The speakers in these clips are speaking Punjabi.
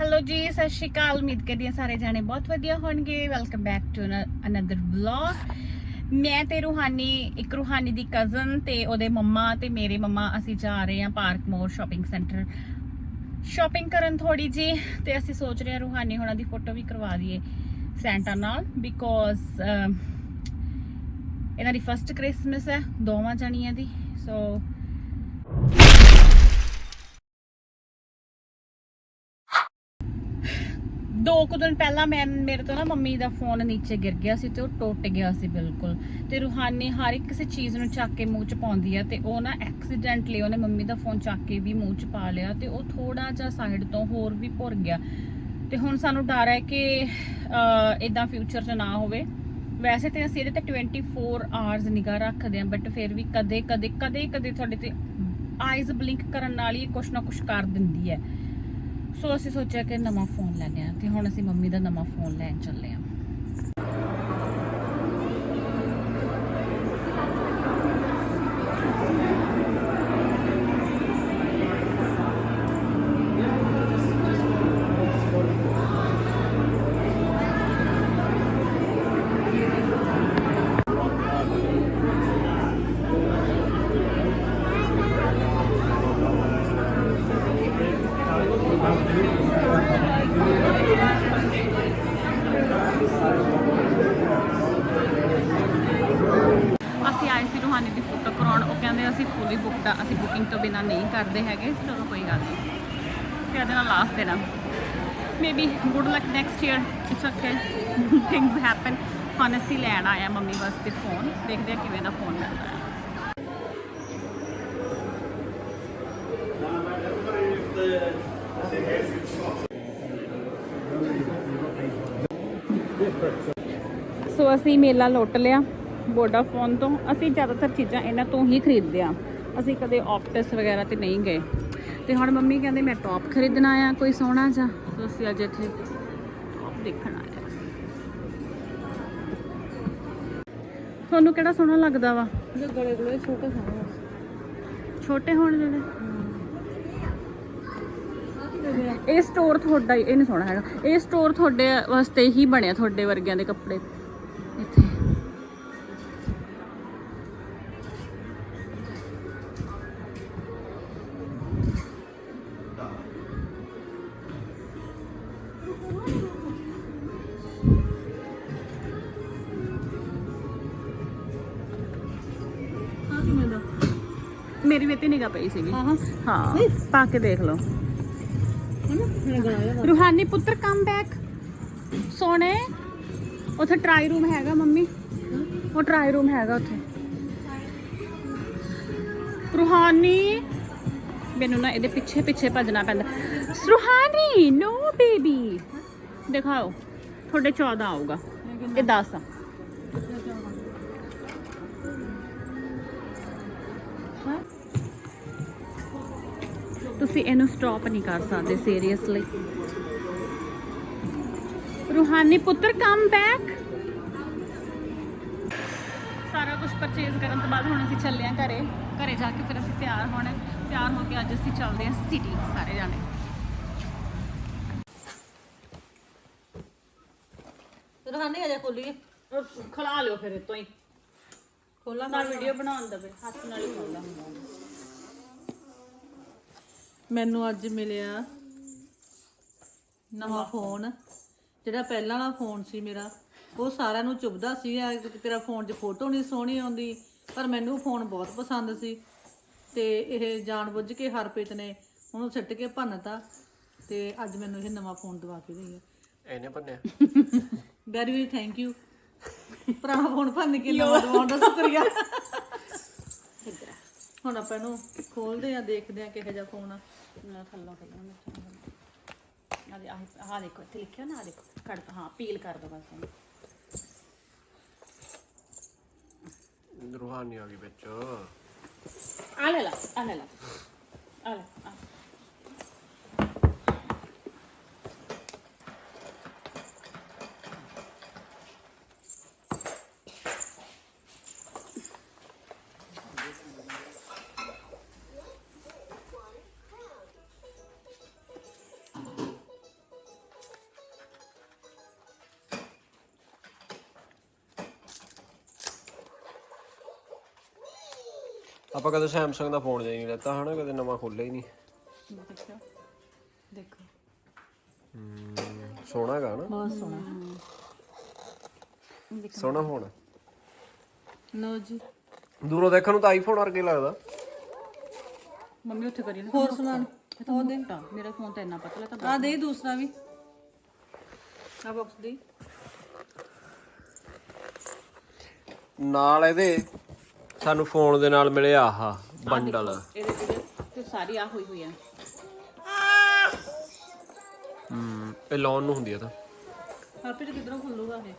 ਹੈਲੋ ਜੀ, ਸਤਿ ਸ਼੍ਰੀ ਅਕਾਲ। ਉਮੀਦ ਕਰਦੀ ਹਾਂ ਸਾਰੇ ਜਾਣੇ ਬਹੁਤ ਵਧੀਆ ਹੋਣਗੇ। Welcome back to another vlog ਮੈਂ ਤੇ ਰੂਹਾਨੀ, ਇੱਕ ਰੂਹਾਨੀ ਦੀ ਕਜ਼ਨ ਤੇ ਉਹਦੇ ਮੰਮਾ ਤੇ ਮੇਰੇ ਮੰਮਾ ਅਸੀਂ ਜਾ ਰਹੇ ਹਾਂ park more shopping centre shopping ਕਰਨ ਥੋੜੀ ਜੀ ਤੇ ਅਸੀਂ ਸੋਚ ਰਹੇ ਹਾਂ ਰੂਹਾਨੀ ਹੋਣਾ ਦੀ ਫੋਟੋ ਵੀ ਕਰਵਾ ਦਈਏ ਸੈਂਟਾ ਨਾਲ ਬਿਕੋਜ਼ ਇਹਨਾਂ ਦੀ ਫਸਟ ਕ੍ਰਿਸਮਸ ਹੈ, ਦੋਵਾਂ ਜਣੀਆਂ ਦੀ। ਸੋ ਦੋ ਕੁ ਦਿਨ ਪਹਿਲਾਂ ਮੈਂ, ਮੇਰੇ ਤੋਂ ਨਾ ਮੰਮੀ ਦਾ ਫੋਨ ਨੀਚੇ ਗਿਰ ਗਿਆ ਸੀ ਤੇ ਉਹ ਟੁੱਟ ਗਿਆ ਸੀ ਬਿਲਕੁਲ। ਤੇ ਰੂਹਾਨੀ ਹਰ ਇੱਕ ਕਿਸੇ ਚੀਜ਼ ਨੂੰ ਚੱਕ ਕੇ ਮੂੰਹ ਚ ਪਾਉਂਦੀ ਆ ਤੇ ਉਹ ਨਾ ਐਕਸੀਡੈਂਟਲੀ ਉਹਨੇ ਮੰਮੀ ਦਾ ਫੋਨ ਚੱਕ ਕੇ ਵੀ ਮੂੰਹ ਚ ਪਾ ਲਿਆ ਤੇ ਉਹ ਥੋੜਾ ਜਿਹਾ ਸਾਈਡ ਤੋਂ ਹੋਰ ਵੀ ਭੁਰ ਗਿਆ। ਤੇ ਹੁਣ ਸਾਨੂੰ ਡਰ ਹੈ ਕਿ ਇਦਾਂ ਫਿਊਚਰ 'ਚ ਨਾ ਹੋਵੇ। ਵੈਸੇ ਤੇ ਅਸੀਂ ਇਹਦੇ ਤੇ 24 ਆਵਰਸ ਨਿਗਾਹ ਰੱਖਦੇ ਹਾਂ ਬਟ ਫਿਰ ਵੀ ਕਦੇ ਕਦੇ ਕਦੇ ਕਦੇ ਤੁਹਾਡੇ ਤੇ ਆਈਜ਼ ਬਲਿੰਕ ਕਰਨ ਨਾਲ ਹੀ ਕੁਛ ਨਾ ਕੁਛ ਕਰ ਦਿੰਦੀ ਹੈ। ਸੋ ਅਸੀਂ ਸੋਚਿਆ ਕਿ ਨਵਾਂ ਫੋਨ ਲੈਣੇ ਆ ਤੇ ਹੁਣ ਅਸੀਂ ਮੰਮੀ ਦਾ ਨਵਾਂ ਫੋਨ ਲੈਣ ਚੱਲੇ ਆ ਅਸੀਂ ਆਏ ਸੀ ਰੂਹਾਨੀ ਦੀ ਫੋਟੋ ਕਰਾਉਣ ਉਹ ਕਹਿੰਦੇ ਅਸੀਂ ਫੁੱਲੀ ਬੁੱਕਡ ਆ ਅਸੀਂ ਬੁਕਿੰਗ ਤੋਂ ਬਿਨਾ ਨਹੀਂ ਕਰਦੇ ਹੈਗੇ, ਚਲੋ ਕੋਈ ਗੱਲ ਨਹੀਂ। ਤੇ ਇਹਦੇ ਨਾਲ ਲਾਸਟ ਦੇਣਾ। Maybe good luck next year it's okay things happen ਹੁਣ ਅਸੀਂ ਲੈਣ ਆਇਆ ਮੰਮੀ ਵਾਸਤੇ ਫੋਨ ਦੇਖਦੇ ਆ ਕਿਵੇਂ ਦਾ ਫੋਨ ਮਿਲਦਾ ਹੈ। ਸੋ ਅਸੀਂ ਮੇਲਾ ਲੁੱਟ ਲਿਆ ਵੋਡਾਫੋਨ ਤੋਂ। ਅਸੀਂ ਜ਼ਿਆਦਾਤਰ ਚੀਜ਼ਾਂ ਇਹਨਾਂ ਤੋਂ ਹੀ ਖਰੀਦਦੇ ਆ ਅਸੀਂ ਕਦੇ ਆਪਟਸ ਵਗੈਰਾ ਤੇ ਨਹੀਂ ਗਏ। ਤੇ ਹੁਣ ਮੰਮੀ ਕਹਿੰਦੇ ਮੈਂ ਟੌਪ ਖਰੀਦਣਾ ਆ ਕੋਈ ਸੋਹਣਾ ਜਿਹਾ। ਸੋ ਅਸੀਂ ਅੱਜ ਇੱਥੇ ਟੌਪ ਦੇਖਣ ਆਏ ਤੁਹਾਨੂੰ ਕਿਹੜਾ ਸੋਹਣਾ ਲੱਗਦਾ ਵਾ? ਜੋ ਗਲੇ ਗਲੇ ਛੋਟੇ ਸੋਹਣੇ ਛੋਟੇ ਹੋਣ ਜਿਹੜੇ? ਇਹ ਸਟੋਰ ਤੁਹਾਡਾ ਹੀ ਇਹ ਨਹੀਂ ਸੋਹਣਾ ਹੈਗਾ। ਇਹ ਸਟੋਰ ਤੁਹਾਡੇ ਵਾਸਤੇ ਹੀ ਬਣਿਆ ਤੁਹਾਡੇ ਵਰਗਿਆਂ ਦੇ ਕੱਪੜੇ। ਇੱਥੇ। ਮੇਰੀ ਵੇਤੀ ਨਿਗਾ ਪਈ ਸੀਗੀ। ਹਾਂ ਹਾਂ। ਹਾਂ ਪਾ ਕੇ ਦੇਖ ਲਓ। ਵਾ। ਰੂਹਾਨੀ ਪੁੱਤਰ ਕਮ ਬੈਕ ਸੋਹਣੇ ਉੱਥੇ ਟਰਾਈ ਰੂਮ ਹੈਗਾ ਮੰਮੀ। ਉਹ ਟਰਾਈ ਰੂਮ ਹੈਗਾ ਉੱਥੇ। ਰੂਹਾਨੀ। ਮੈਨੂੰ ਨਾ ਇਹਦੇ ਪਿੱਛੇ ਪਿੱਛੇ ਭੱਜਣਾ ਪੈਂਦਾ। ਰੂਹਾਨੀ ਨੋ ਬੇਬੀ ਦਿਖਾਓ। ਤੁਹਾਡੇ 14 ਆਊਗਾ। ਇਹ 10 ਆ। ਤੁਸੀਂ ਇਹਨੂੰ ਸਟਾਪ ਨਹੀਂ ਕਰ ਸਕਦੇ ਸੀਰੀਅਸਲੀ ਰੂਹਾਨੀ ਪੁੱਤਰ ਕਮ ਬੈਕ ਸਾਰਾ ਕੁਝ ਪਰਚੇਜ਼ ਕਰਨ ਤੋਂ ਬਾਅਦ ਹੁਣ ਅਸੀਂ ਚੱਲੇ ਆਂ ਘਰੇ। ਘਰੇ ਜਾ ਕੇ ਫਿਰ ਅਸੀਂ ਤਿਆਰ ਹੋਣਾ। ਤਿਆਰ ਹੋ ਕੇ ਅੱਜ ਅਸੀਂ ਚੱਲਦੇ ਆਂ ਸਿਟੀ ਸਾਰੇ ਜਾਣੇ। ਰਹਾਨੇ ਆ ਜਾ ਖੋਲੀਏ। ਖਲਾ ਲਿਓ ਫਿਰ ਇਤੋਂ ਹੀ। ਖੋਲਾਂ ਨਾਲ ਵੀਡੀਓ ਬਣਾਉਣ ਦਵੇ ਹੱਥ ਨਾਲ ਹੀ ਖੋਲਾ। ਮੈਨੂੰ ਅੱਜ ਮਿਲਿਆ ਨਵਾਂ ਫੋਨ। ਜਿਹੜਾ ਪਹਿਲਾਂ ਵਾਲਾ ਫੋਨ ਸੀ ਮੇਰਾ ਉਹ ਸਾਰਿਆਂ ਨੂੰ ਚੁੱਭਦਾ ਸੀ। ਕਿ ਤੇਰਾ ਫੋਨ 'ਚ ਫੋਟੋ ਨਹੀਂ ਸੋਹਣੀ ਆਉਂਦੀ ਪਰ ਮੈਨੂੰ ਫੋਨ ਬਹੁਤ ਪਸੰਦ ਸੀ। ਤੇ ਇਹ ਜਾਣਬੁੱਝ ਕੇ ਹਰਪ੍ਰੀਤ ਨੇ ਉਹਨੂੰ ਸਿੱਟ ਕੇ ਭੰਨਤਾ ਤੇ ਅੱਜ ਮੈਨੂੰ ਇਹ ਨਵਾਂ ਫੋਨ ਦਵਾ ਕੇ ਗਈ ਹੈ ਇਹਨੇ ਬੰਨਿਆ ਵੈਰੀ ਵੈਰੀ ਥੈਂਕ ਯੂ ਪੁਰਾਣਾ ਫੋਨ ਭੰਨ ਕੇ ਨਵਾਂ ਦਵਾਉਣ ਦਾ ਸ਼ੁਕਰੀਆ। ਹੁਣ ਆਪਾਂ ਇਹਨੂੰ ਖੋਲਦੇ ਆ ਦੇਖਦੇ ਆ ਕਿਹੋ ਜਿਹਾ ਫੋਨ ਆ। ਨਾ ਥੱਲੋਂ ਥੱਲੋਂ ਮੈਂ ਆ ਦੇ ਆਹ ਦੇਖੋ ਇੱਥੇ ਲਿਖਿਆ ਨਾ ਆ ਦੇਖੋ ਕੱਢ ਹਾਂ ਪੀਲ ਕਰ ਦੋ ਬਸ ਇਹਨੂੰ ਰੂਹਾਨੀ ਆ ਗਈ ਵਿੱਚ। ਆ ਲੈ ਲਾ ਆ ਲੈ ਲਾ ਆ ਲੈ ਆ ਆਪਾਂ ਕਦੇ Samsung ਦਾ ਫੋਨ ਜਾਈ ਨਹੀਂ ਲੈਤਾ ਹਨਾ ਕਦੇ ਨਵਾਂ ਖੋਲਿਆ ਹੀ ਨਹੀਂ। ਦੇਖੋ ਦੇਖੋ। ਹਮ, ਸੋਹਣਾ ਗਾ ਨਾ। ਬਹੁਤ ਸੋਹਣਾ। ਸੋਹਣਾ ਫੋਨ ਲਓ ਜੀ। ਦੂਰੋਂ ਦੇਖਣ ਨੂੰ ਤਾਂ ਆਈਫੋਨ ਵਰਗਾ ਹੀ ਲੱਗਦਾ। ਮੰਮੀ ਉੱਥੇ ਕਰੀ ਨਾ। ਹੋਰ ਸਮਾਨ? ਉਹ ਦੇ ਮੇਰਾ ਫੋਨ ਤਾਂ ਇੰਨਾ ਪਤਲਾ ਤਾਂ ਆ ਦੇ ਦੂਸਰਾ ਵੀ। ਆ ਬਾਕਸ ਦੀ ਨਾਲ ਇਹਦੇ ਸਾਨੂੰ ਫੋਨ ਦੇ ਨਾਲ ਮਿਲਿਆ ਆਹ ਬੰਡਲ। ਇਹਦੇ ਜਿਹੜੇ ਤੇ ਸਾਰੀ ਆ ਹੋਈ ਹੋਈ ਆ। ਹਮ ਇਹ ਲੋਨ ਨੂੰ ਹੁੰਦੀ ਆ ਤਾਂ। ਹਰਪ੍ਰੀਤ ਕਿੱਧਰੋਂ ਖੁੱਲੂਗਾ ਇਹ?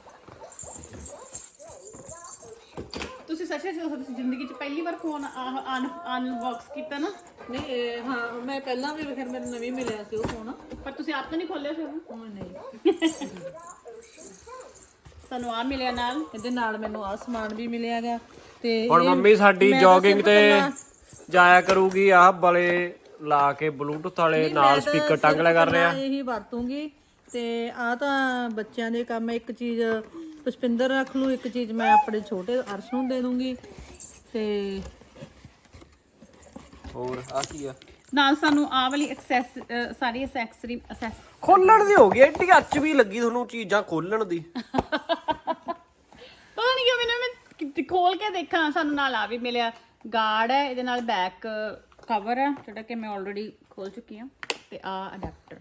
ਤੁਸੀਂ ਸੱਚੇ ਤੁਸੀਂ ਜ਼ਿੰਦਗੀ 'ਚ ਪਹਿਲੀ ਵਾਰ ਫੋਨ ਅਨਬਾਕਸ ਕੀਤਾ ਨਾ? ਨਹੀਂ ਇਹ ਹਾਂ ਮੈਂ ਪਹਿਲਾਂ ਵੀ ਫਿਰ ਮੈਨੂੰ ਨਵੀਂ ਮਿਲਿਆ ਸੀ ਉਹ ਫੋਨ ਪਰ ਤੁਸੀਂ ਆਪ ਤਾਂ ਨਹੀਂ ਖੋਲਿਆ ਸੀ ਉਹ ਨਹੀਂ। ਤੁਹਾਨੂੰ ਆ ਮਿਲਿਆ ਨਾਲ? ਇਹਦੇ ਨਾਲ ਮੈਨੂੰ ਆ ਸਮਾਨ ਵੀ ਮਿਲਿਆ ਗਿਆ ਤੇ ਹੁਣ ਮੰਮੀ ਸਾਡੀ ਜੋਗਿੰਗ ਤੇ ਜਾਇਆ ਕਰੂਗੀ ਆਹ ਬਲੇ ਲਾ ਕੇ ਬਲੂਟੁੱਥ ਵਾਲੇ ਨਾਲ ਸਪੀਕਰ ਟੰਗ ਲਿਆ ਕਰ ਰਿਹਾ ਇਹੀ ਵਰਤੂੰਗੀ ਤੇ ਆ ਤਾਂ ਬੱਚਿਆਂ ਦੇ ਕੰਮ। ਇੱਕ ਚੀਜ਼ ਪੁਸ਼ਪਿੰਦਰ ਰੱਖ ਲੂ ਇੱਕ ਚੀਜ਼ ਮੈਂ ਆਪਣੇ ਛੋਟੇ ਅਰਸ਼ ਨੂੰ ਦੇ ਦੂੰਗੀ ਤੇ ਹੋਰ ਆ ਕੀ ਆ ਨਾਲ ਸਾਨੂੰ ਆ ਵਾਲੀ ਐਕਸੈਸ ਸਾਰੀ ਐਕਸੈਸਰੀ ਅਸੈਸ ਖੋਲਣ ਦੀ ਹੋ ਗਈ ਐਡੀ ਅੱਚ ਵੀ ਲੱਗੀ ਤੁਹਾਨੂੰ ਚੀਜ਼ਾਂ ਖੋਲਣ ਦੀ ਕਿ- ਖੋਲ ਕੇ ਦੇਖਾਂ ਸਾਨੂੰ ਨਾਲ ਆ ਵੀ ਮਿਲਿਆ। ਗਾਰਡ ਹੈ ਇਹਦੇ ਨਾਲ ਬੈਕ ਕਵਰ ਹੈ ਜਿਹੜਾ ਕਿ ਮੈਂ ਆਲਰੇਡੀ ਖੋਲ ਚੁੱਕੀ ਹਾਂ। ਤੇ ਆ ਅਡਾਪਟਰ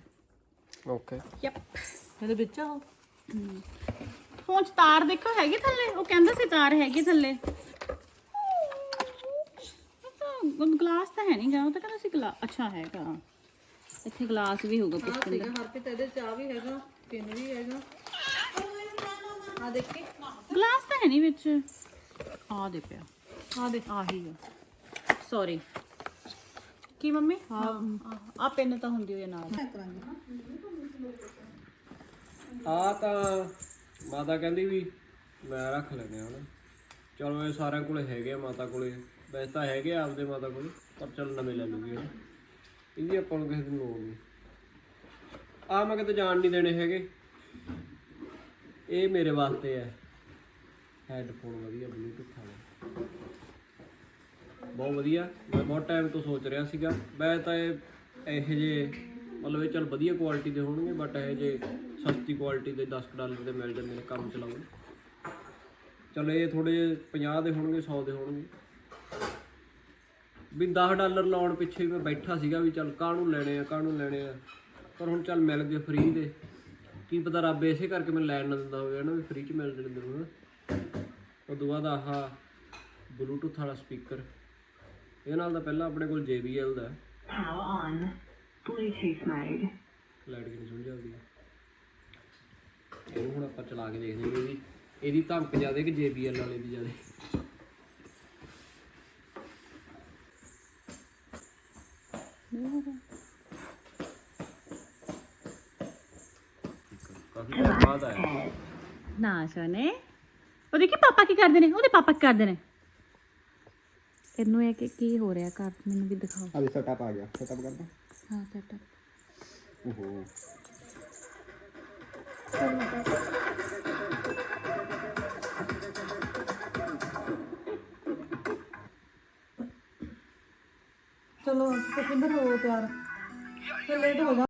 ਓਕੇ ਯਪ ਇਹਦੇ ਵਿੱਚ ਆ ਫੋਨ ਚ ਤਾਰ ਦੇਖੋ ਹੈਗੀ ਥੱਲੇ? ਉਹ ਕਹਿੰਦਾ ਸੀ ਤਾਰ ਹੈਗੀ ਥੱਲੇ। ਗਲਾਸ ਤਾਂ ਹੈ ਨਹੀਂ ਗਾ ਉਹ ਤਾਂ ਕਹਿੰਦਾ ਸੀ ਗਲਾਸ ਅੱਛਾ ਹੈਗਾ। ਇੱਥੇ ਗਲਾਸ ਵੀ ਹੋਊਗਾ ਪੁੱਛ ਠੀਕ ਹੈ ਹਰਪ੍ਰੀਤ ਇਹਦੇ ਚਾਹ ਵੀ ਹੈਗਾ ਪਿੰਨ ਵੀ ਹੈਗਾ। ਆ ਦੇਖੀ। ਗਲਾਸ ਤਾਂ ਹੈ ਨਹੀਂ ਵਿੱਚ। ਆ ਦੇ ਪਿਆ। ਆ ਦੇ। ਆਹੀ ਆ। ਸੌਰੀ ਕੀ ਮੰਮੀ? ਆ ਆ ਪੈਨ ਤਾਂ ਹੁੰਦੀ ਹੋਏ ਨਾਲ। ਆ ਤਾਂ ਮਾਤਾ ਕਹਿੰਦੀ ਵੀ ਮੈਂ ਰੱਖ ਲੈਨੇ ਆ ਹੁਣ। ਚਲੋ ਇਹ ਸਾਰਿਆਂ ਕੋਲੇ ਹੈਗੇ ਆ ਮਾਤਾ ਕੋਲੇ। ਵੈਸੇ ਤਾਂ ਹੈਗੇ ਆ ਆਪਦੇ ਮਾਤਾ ਕੋਲੇ ਪਰ ਚਲ ਨਵੇਂ ਲੈ ਲੂਗੀ ਹਨਾ ਇਹਦੀ ਆਪਾਂ ਨੂੰ ਕਿਸੇ ਦੀ ਲੋੜ ਨਹੀਂ। ਆ ਮੈਂ ਕਿਤੇ ਜਾਣ ਨਹੀਂ ਦੇਣੇ ਹੈਗੇ। ਇਹ ਮੇਰੇ ਵਾਸਤੇ ਹੈ ਹੈੱਡਫੋਨ ਵਧੀਆ ਬਲੂਟੁੱਥ ਵਾਲੇ। ਬਹੁਤ ਵਧੀਆ। ਮੈਂ ਬਹੁਤ ਟਾਈਮ ਤੋਂ ਸੋਚ ਰਿਹਾ ਸੀਗਾ। ਮੈਂ ਤਾਂ ਇਹ, ਇਹੋ ਜੇ, ਮਤਲਬ ਇਹ ਚਲ ਵਧੀਆ ਕੁਆਲਿਟੀ ਦੇ ਹੋਣਗੇ ਬਟ ਇਹ ਜੇ ਸਸਤੀ ਕੁਆਲਿਟੀ ਦੇ 10 ਡਾਲਰ ਦੇ ਮਿਲ ਜਾਂਦੇ ਨੇ ਕੰਮ ਚਲਾਉਣ। ਚਲ ਇਹ ਥੋੜੇ 50 ਦੇ ਹੋਣਗੇ 100 ਦੇ ਹੋਣਗੇ। ਵੀ 10 ਡਾਲਰ ਲਾਉਣ ਪਿੱਛੇ ਮੈਂ ਬੈਠਾ ਸੀਗਾ ਵੀ ਚਲ ਕਾਹਨੂੰ ਲੈਣੇ ਆ, ਕਾਹਨੂੰ ਲੈਣੇ ਆ। ਪਰ ਹੁਣ ਚੱਲ ਮਿਲ ਗਏ ਫ੍ਰੀ ਦੇ। ਕੀ ਪਤਾ ਰੱਬ ਇਸੇ ਕਰਕੇ ਮੈਨੂੰ ਲੈਣ ਨਾ ਦਿੰਦਾ ਹੋਵੇ ਨਾ ਵੀ ਫ੍ਰੀ ਚ ਮਿਲ ਜਾਂਦੇ ਮੈਨੂੰ ਉਦੋਂ ਬਾਅਦ ਆਹ ਬਲੂਟੁੱਥ ਵਾਲਾ ਸਪੀਕਰ ਇਹ ਨਾਲ ਤਾਂ ਪਹਿਲਾਂ ਆਪਣੇ ਕੋਲ JBL ਦਾ। ਹੈ Power on. Bluetooth mode. Light ਕਿੰਨੀ ਸੁਣ ਜਾਂਦੀ ਹੈ ਇਹਨੂੰ ਹੁਣ ਆਪਾਂ ਚਲਾ ਕੇ ਦੇਖਦੇ ਹਾਂ ਵੀ ਇਹਦੀ। ਇਹਦੀ ਧਮਕ ਜ਼ਿਆਦਾ ਕਿ JBL ਵਾਲੇ ਦੀ ਜ਼ਿਆਦਾ। ਕਾਫੀ ਟਾਈਮ ਬਾਅਦ ਆਇਆ। ਨਾ ਸੋਨੇ ਉਹ ਦੇਖੀ ਪਾਪਾ ਕੀ ਕਰਦੇ ਨੇ? ਉਹਦੇ ਪਾਪਾ ਕੀ ਕਰਦੇ ਨੇ? ਇਹਨੂੰ ਇਹ ਕਿ ਕੀ ਹੋ ਰਿਹਾ ਘਰ? ਮੈਨੂੰ ਵੀ ਦਿਖਾਓ। ਅਭੀ ਸੈਟਅਪ ਆ ਗਿਆ। ਸੈਟਅਪ ਕਰ ਦੋ। ਹਾਂ ਸੈਟਅਪ ਓਹੋ। ਚਲੋ ਸੁਖਿੰਦਰ ਹੋ ਤਿਆਰ। ਫਿਰ ਲੇਟ ਹੋ ਜਾ